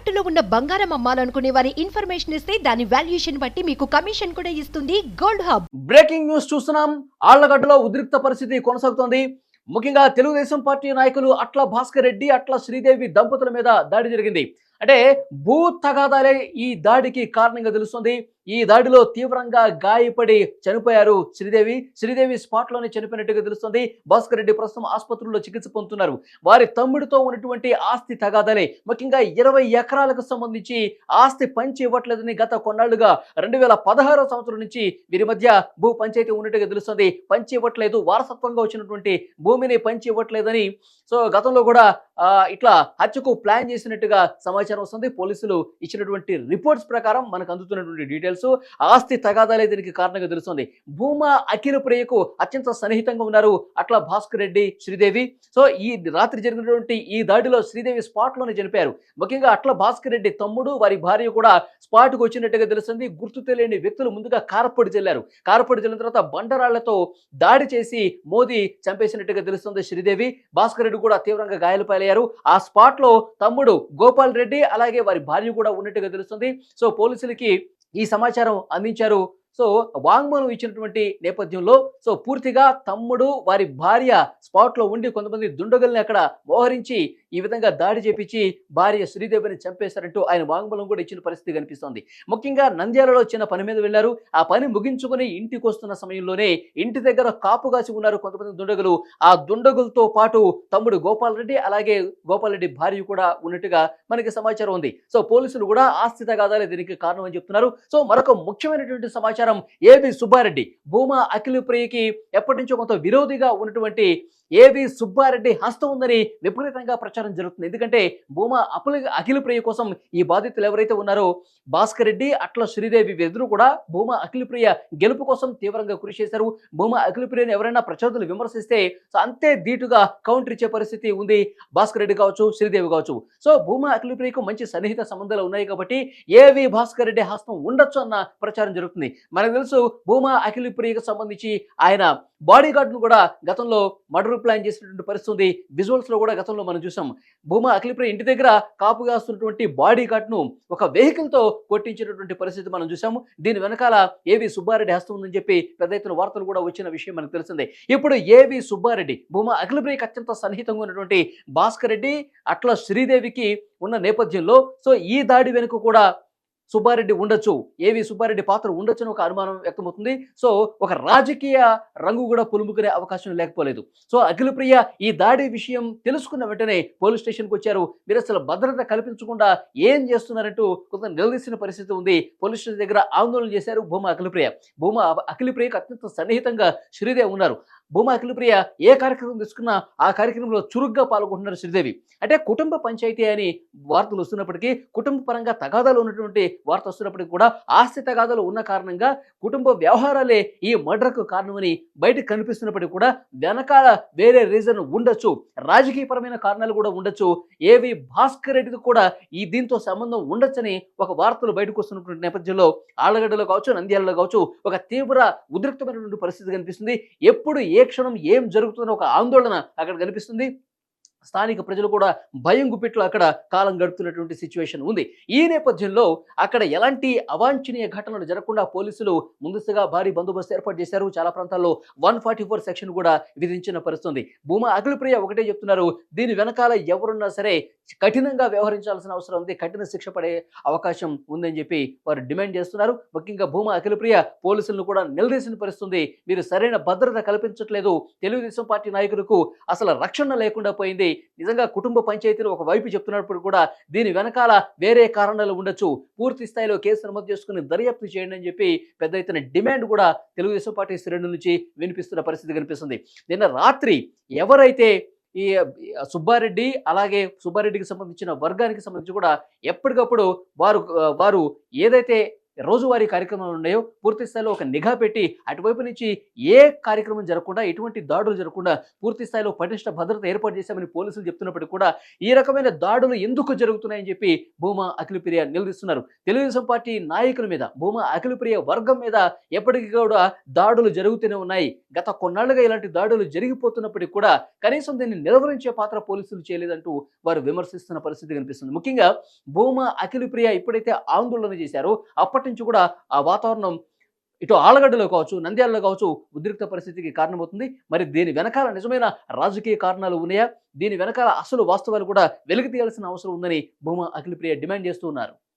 తాకట్టులో ఉన్న బంగారం అమ్మాలనుకునే వారి ఇన్ఫర్మేషన్ ఇస్తే దాని వాల్యుయేషన్ బట్టి మీకు కమిషన్ కూడా ఇస్తుంది గోల్డ్ హబ్. బ్రేకింగ్ న్యూస్ చూస్తున్నాం. ఆళ్ళగడ్డలో ఉద్రిక్త పరిస్థితి కొనసాగుతోంది. ముఖ్యంగా తెలుగుదేశం పార్టీ నాయకులు అట్ల భాస్కర్ రెడ్డి అట్ల శ్రీదేవి దంపతుల మీద దాడి జరిగింది. అంటే భూ తగాదాలే ఈ దాడికి కారణంగా తెలుస్తుంది. ఈ దాడిలో తీవ్రంగా గాయపడి చనిపోయారు శ్రీదేవి. శ్రీదేవి స్పాట్లోనే చనిపోయినట్టుగా తెలుస్తుంది. భాస్కర్ రెడ్డి ప్రస్తుతం ఆసుపత్రిలో చికిత్స పొందుతున్నారు. వారి తమ్ముడితో ఉన్నటువంటి ఆస్తి తగాదాలే. ముఖ్యంగా ఇరవై ఎకరాలకు సంబంధించి ఆస్తి పంచి ఇవ్వట్లేదని గత కొన్నాళ్ళుగా రెండు వేల పదహారో సంవత్సరం నుంచి వీరి మధ్య భూ పంచాయతీ ఉన్నట్టుగా తెలుస్తుంది. పంచి ఇవ్వట్లేదు. వారసత్వంగా వచ్చినటువంటి భూమిని పంచి ఇవ్వట్లేదని సో గతంలో కూడా ఇట్లా హత్యకు ప్లాన్ చేసినట్టుగా సమాచారం వస్తుంది. పోలీసులు ఇచ్చినటువంటి రిపోర్ట్స్ ప్రకారం మనకు అందుతున్నటువంటి డీటెయిల్స్. ఆస్తి తగాదాలే దీనికి కారణంగా తెలుస్తుంది. భూమా అఖిల ప్రియకు అత్యంత సన్నిహితంగా ఉన్నారు అట్లా భాస్కర్ రెడ్డి శ్రీదేవి. సో ఈ రాత్రి జరిగినటువంటి ఈ దాడిలో శ్రీదేవి స్పాట్లోనే చనిపోయారు. ముఖ్యంగా అట్ల భాస్కర్ రెడ్డి తమ్ముడు వారి భార్య కూడా స్పాట్కు వచ్చినట్టుగా తెలుస్తుంది. గుర్తు తెలియని వ్యక్తులు ముందుగా కారపొడి చెల్లారు. కారపొడి చెల్లిన తర్వాత బండరాళ్ళతో దాడి చేసి మోదీ చంపేసినట్టుగా తెలుస్తుంది శ్రీదేవి. భాస్కర్ రెడ్డి కూడా తీవ్రంగా గాయాలపాలయ్యారు ఆ స్పాట్లో తమ్ముడు గోపాల్ రెడ్డి అలాగే వారి భార్య కూడా ఉన్నట్టుగా తెలుస్తుంది. సో పోలీసులకి ఈ సమాచారం అందించారు సో వాంగ్మూలం ఇచ్చినటువంటి నేపథ్యంలో సో పూర్తిగా తమ్ముడు వారి భార్య స్పాట్లో ఉండి కొంతమంది దుండగుల్ని అక్కడ మోహరించి ఈ విధంగా దాడి చేపించి భార్య శ్రీదేవిని చంపేశారంటూ ఆయన వాంగ్మూలం కూడా ఇచ్చిన పరిస్థితి కనిపిస్తోంది. ముఖ్యంగా నంద్యాలలో చిన్న పని మీద వెళ్ళారు. ఆ పని ముగించుకుని ఇంటికి వస్తున్న సమయంలోనే ఇంటి దగ్గర కాపుగాసి ఉన్నారు కొంతమంది దుండగులు. ఆ దుండగులతో పాటు తమ్ముడు గోపాలరెడ్డి అలాగే గోపాలరెడ్డి భార్య కూడా ఉన్నట్టుగా మనకి సమాచారం ఉంది. సో పోలీసులు కూడా ఆస్తి తగాదాలే దీనికి కారణం అని చెప్తున్నారు. సో మరొక ముఖ్యమైనటువంటి సమాచారం ఏబి సుబ్బారెడ్డి భూమా అఖిల ప్రియకి ఎప్పటి నుంచో కొంత విరోధిగా ఉన్నటువంటి ఏవి సుబ్బారెడ్డి హస్తం ఉందని విపరీతంగా ప్రచారం జరుగుతుంది. ఎందుకంటే భూమా అపుల అఖిల ప్రియ కోసం ఈ బాధితులు ఎవరైతే ఉన్నారో భాస్కర్ రెడ్డి అట్ల శ్రీదేవి ఎదురు కూడా భూమా అఖిల ప్రియ గెలుపు కోసం తీవ్రంగా కృషి చేశారు. భూమా అఖిల ప్రియను ఎవరైనా ప్రచోదలు విమర్శిస్తే సో అంతే ధీటుగా కౌంటర్ ఇచ్చే పరిస్థితి ఉంది భాస్కర్ రెడ్డి కావచ్చు శ్రీదేవి కావచ్చు. సో భూమా అఖిల ప్రియకు మంచి సన్నిహిత సంబంధాలు ఉన్నాయి కాబట్టి ఏవి భాస్కర్ రెడ్డి హస్తం ఉండొచ్చు అన్న ప్రచారం జరుగుతుంది. మనకు తెలుసు భూమా అఖిల ప్రియకు సంబంధించి ఆయన బాడీగార్డ్ను కూడా గతంలో మర్డర్ ప్లాన్ చేసినటువంటి పరిస్థితి ఉంది. విజువల్స్లో కూడా గతంలో మనం చూసాం. భూమా అఖిలప్రియ ఇంటి దగ్గర కాపు కాస్తున్నటువంటి బాడీ గార్డ్ను ఒక వెహికల్తో కొట్టించినటువంటి పరిస్థితి మనం చూసాము. దీని వెనకాల ఏవి సుబ్బారెడ్డి హస్తం ఉందని చెప్పి పెద్ద ఎత్తున వార్తలు కూడా వచ్చిన విషయం మనకు తెలిసిందే. ఇప్పుడు ఏవి సుబ్బారెడ్డి భూమా అఖిలప్రియకి అత్యంత సన్నిహితంగా ఉన్నటువంటి భాస్కర్ రెడ్డి అట్లా శ్రీదేవికి ఉన్న నేపథ్యంలో సో ఈ దాడి వెనుక కూడా సుబ్బారెడ్డి ఉండొచ్చు. ఏవి సుబ్బారెడ్డి పాత్ర ఉండొచ్చు అని ఒక అనుమానం వ్యక్తమవుతుంది. సో ఒక రాజకీయ రంగు కూడా పులుముకునే అవకాశం లేకపోలేదు. సో అఖిలప్రియ ఈ దాడి విషయం తెలుసుకున్న వెంటనే పోలీస్ స్టేషన్కి వచ్చారు. మీరు అసలు భద్రత కల్పించకుండా ఏం చేస్తున్నారంటూ కొంత నిలదీసిన పరిస్థితి ఉంది. పోలీస్ స్టేషన్ దగ్గర ఆందోళన చేశారు భూమా అఖిలప్రియ. భూమా అఖిలప్రియకు అత్యంత సన్నిహితంగా శ్రీదేవి ఉన్నారు. భూమా అఖిలప్రియ ఏ కార్యక్రమం తీసుకున్నా ఆ కార్యక్రమంలో చురుగ్గా పాల్గొంటున్నారు శ్రీదేవి. అంటే కుటుంబ పంచాయతీ అని వార్తలు వస్తున్నప్పటికీ కుటుంబ పరంగా తగాదాలు ఉన్నటువంటి వార్త వస్తున్నప్పటికీ కూడా ఆస్తి తగాదాలు ఉన్న కారణంగా కుటుంబ వ్యవహారాలే ఈ మర్డర్కు కారణమని బయటకు కనిపిస్తున్నప్పటికీ కూడా వెనకాల వేరే రీజన్ ఉండొచ్చు. రాజకీయపరమైన కారణాలు కూడా ఉండొచ్చు. ఏవి భాస్కర్ రెడ్డికి కూడా ఈ దీంతో సంబంధం ఉండొచ్చని ఒక వార్తలు బయటకు వస్తున్నటువంటి నేపథ్యంలో ఆళ్ళగడ్డలో కావచ్చు నంద్యాలలో కావచ్చు ఒక తీవ్ర ఉద్రిక్తమైనటువంటి పరిస్థితి కనిపిస్తుంది. ఎప్పుడు ఏ క్షణం ఏం జరుగుతుందో ఒక ఆందోళన అక్కడ కనిపిస్తుంది. స్థానిక ప్రజలు కూడా భయం గుప్పిట్లో అక్కడ కాలం గడుపుతున్నటువంటి సిచ్యువేషన్ ఉంది. ఈ నేపథ్యంలో అక్కడ ఎలాంటి అవాంఛనీయ ఘటనలు జరగకుండా పోలీసులు ముందస్తుగా భారీ బందోబస్తు ఏర్పాటు చేశారు. చాలా ప్రాంతాల్లో వన్ ఫార్టీ ఫోర్ సెక్షన్ కూడా విధించిన పరిస్థితుంది. భూమా అఖిలప్రియ ఒకటే చెప్తున్నారు. దీని వెనకాల ఎవరున్నా సరే కఠినంగా వ్యవహరించాల్సిన అవసరం ఉంది. కఠిన శిక్ష పడే అవకాశం ఉందని చెప్పి వారు డిమాండ్ చేస్తున్నారు. ముఖ్యంగా భూమా అఖిలప్రియ పోలీసులను కూడా నిలదీసిన పరిస్థితుంది. మీరు సరైన భద్రత కల్పించట్లేదు. తెలుగుదేశం పార్టీ నాయకులకు అసలు రక్షణ లేకుండా పోయింది. నిజంగా కుటుంబ పంచాయతీలు ఒక వైపు చెప్తున్నప్పుడు కూడా దీని వెనకాల వేరే కారణాలు ఉండొచ్చు. పూర్తి స్థాయిలో కేసు నమోదు చేసుకుని దర్యాప్తు చేయండి అని చెప్పి పెద్ద ఎత్తున డిమాండ్ కూడా తెలుగుదేశం పార్టీ శ్రేణుల నుంచి వినిపిస్తున్న పరిస్థితి కనిపిస్తుంది. నిన్న రాత్రి ఎవరైతే ఈ సుబ్బారెడ్డి అలాగే సుబ్బారెడ్డికి సంబంధించిన వర్గానికి సంబంధించి కూడా ఎప్పటికప్పుడు వారు వారు ఏదైతే రోజువారీ కార్యక్రమాలు ఉన్నాయో పూర్తి స్థాయిలో ఒక నిఘా పెట్టి అటువైపు నుంచి ఏ కార్యక్రమం జరగకుండా ఎటువంటి దాడులు జరగకుండా పూర్తి స్థాయిలో పటిష్ట భద్రత ఏర్పాటు చేశామని పోలీసులు చెప్తున్నప్పటికీ కూడా ఈ రకమైన దాడులు ఎందుకు జరుగుతున్నాయని చెప్పి భూమా అఖిలప్రియ నిలదీస్తున్నారు. తెలుగుదేశం పార్టీ నాయకుల మీద భూమా అఖిలప్రియ వర్గం మీద ఎప్పటికీ కూడా దాడులు జరుగుతూనే ఉన్నాయి. గత కొన్నాళ్ళుగా ఇలాంటి దాడులు జరిగిపోతున్నప్పటికీ కూడా కనీసం దీన్ని నిర్వహించే పాత్ర పోలీసులు చేయలేదంటూ వారు విమర్శిస్తున్న పరిస్థితి కనిపిస్తుంది. ముఖ్యంగా భూమా అఖిలప్రియ ఎప్పుడైతే ఆందోళన చేశారో అప్పటి నుంచి కూడా ఆ వాతావరణం ఇటు ఆలగడ్డలో కావచ్చు నంద్యాలలో కావచ్చు ఉద్రిక్త పరిస్థితికి కారణమవుతుంది. మరి దీని వెనకాల నిజమైన రాజకీయ కారణాలు ఉన్నాయా? దీని వెనకాల అసలు వాస్తవాలు కూడా వెలికి తీయాల్సిన అవసరం ఉందని భూమా అఖిలప్రియ డిమాండ్ చేస్తూ ఉన్నారు.